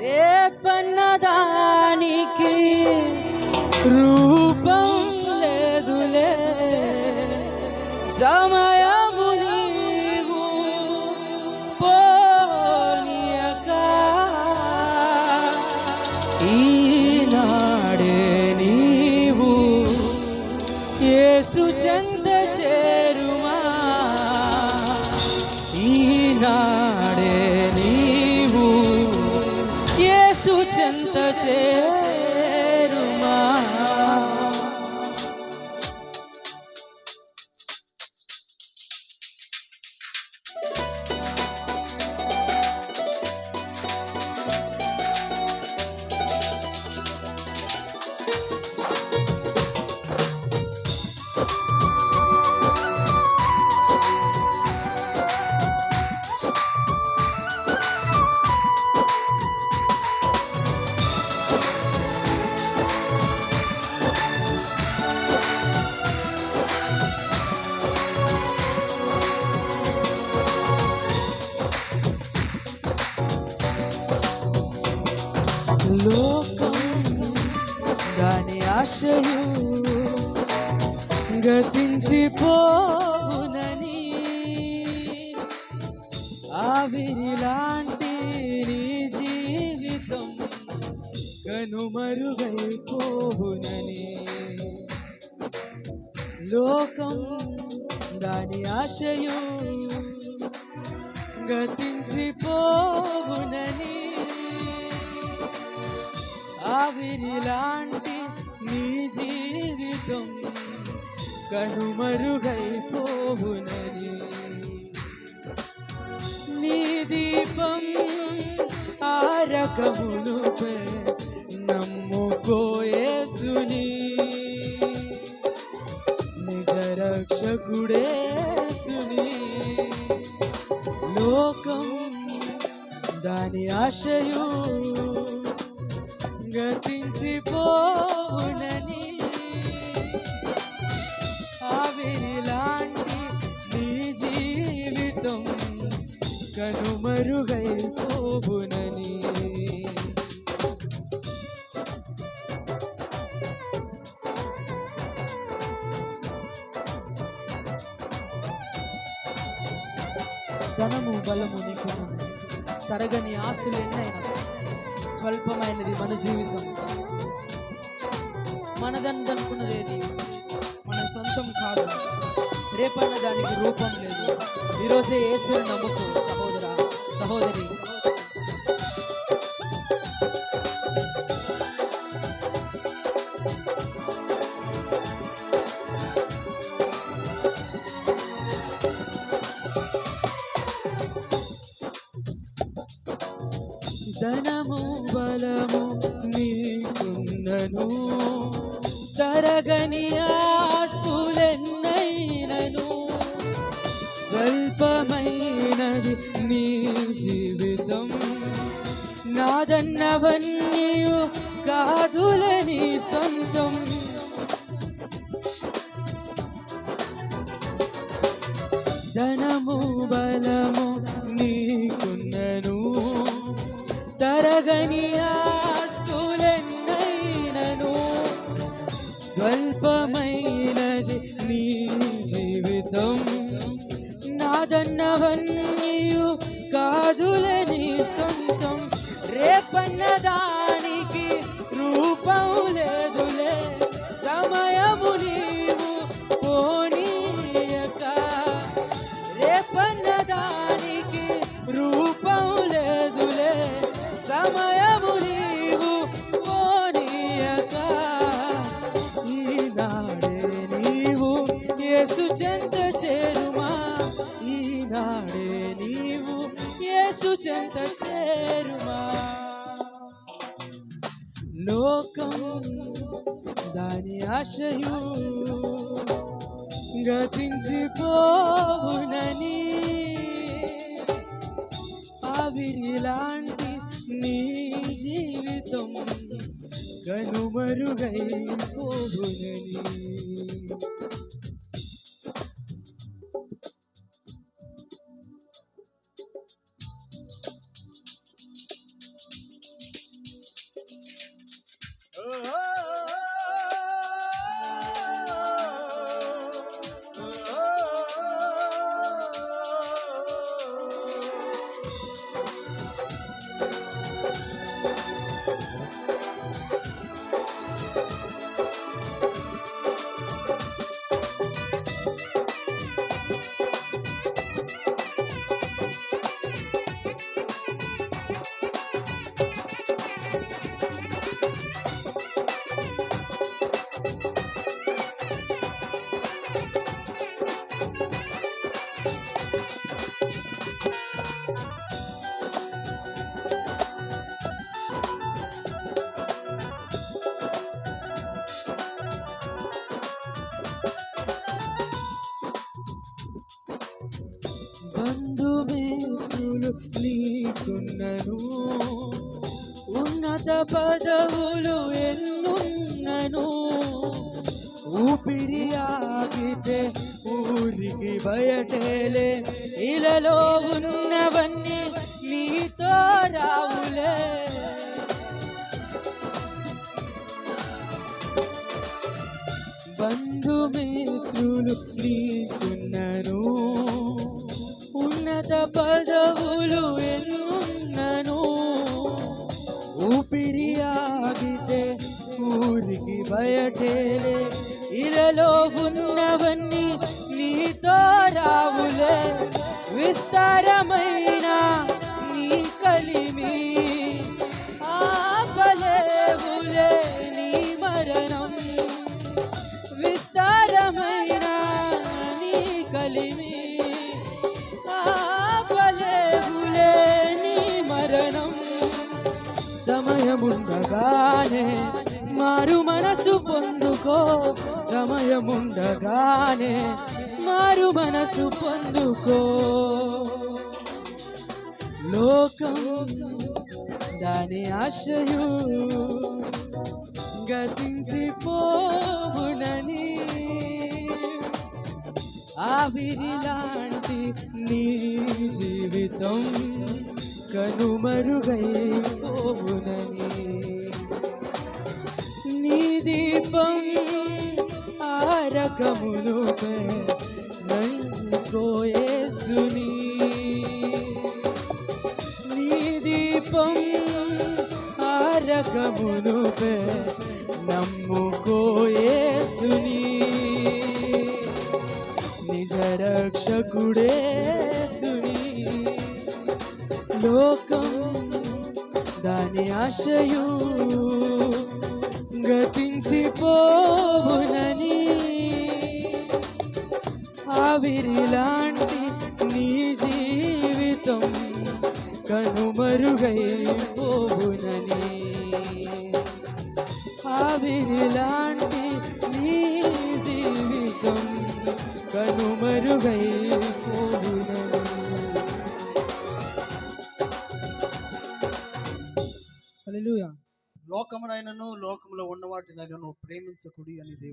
రేపన్నదానికి రూపం లేదులే. సమయము నీవు పోనియక. ఈనాడే నీవు యేసు చంద చేరుమా. ఈనాడే యేసు చెంత చేరుమా కాని ఆశయు గతించిపోనని ఆవిరిలాంటి నీ జీవితం కనుమరుగైపోనని లోకం దాని ఆశయు గతించిపోవునని. ఆవిరిలాంటి జీవితం కనుమరుగైపోవునని. నీ దీపం ఆరకమును నమ్ముకోయేసుని. నిజ రక్షకుడేసుని. లోకం దాని ఆశయు గతించిపోవునని. కనుమరుగైపోవునని ధనము బలము నీకు తరగని ఆస్తులు ఎన్నైనా స్వల్పమైనది మన జీవితం. మనదందనుకున్నదేది మన సొంతం కాదు. రేపన్న దానికి రూపం లేదు. ఈరోజే ఏసుని నమ్ముకో. సహోదరి. ధనము బలము నీకున్నను. తరగని ఆస్తులెన్నైనను జీవితం నాదన్నవన్నీయు కాదులని సొంతం. ధనము బలము నీకున్నను. తరగనియా రేపన్న దాని ఆశయు గతించిపోవునని. ఆవిరిలాంటి నీ జీవితం కనుమరుగైపోవునని. బంధుమిత్రులు నీకున్నను ఉన్నత పదవులు ఎన్నున్నను. ఊపిరి ఆగితే ఊరికి బయటేలే. ఇలలో ఉన్నవన్నీ నీతో రావులే. బంధుమిత్రులు నీకున్నను ఉన్నత పదవులు ఎన్నున్నను. ఊపిరి ఆగితే ఊరికి బయటేలే. ఇలలో ఉన్నవన్నీ నీతో రావులే. విస్తారమైన నీ కలిమి ఆపలేవులే నీ మరణం. విస్తారమైన నీ కలిమి ఆపలేవులే నీ మరణం. సమయముండగానే మారు మనసు పొందుకో. సమయముండగానే మారు మనసు పొందుకో. లోకం దాని ఆశయు గతించిపోవునని. ఆవిరిలాంటి నీ జీవితం కనుమరుగైపోవునని. నీ దీపం ఆరకములుపే నైకోయేసుని నీ దీపం ఆరకమునుపే నమ్ముకోయేసుని నిజ రక్షకుడేసుని లోకం దాని ఆశయూ గతించిపోవునని ఆవిరిలాంటి నీ జీవితం కనుమరుగైపోవునని. ఆవిరిలాంటి నీ జీవితం కనుమరుగైపోవునని. లోకమునైనను లోకములో ఉన్న వాటినైనను ప్రేమించకుడి అని దేవుడు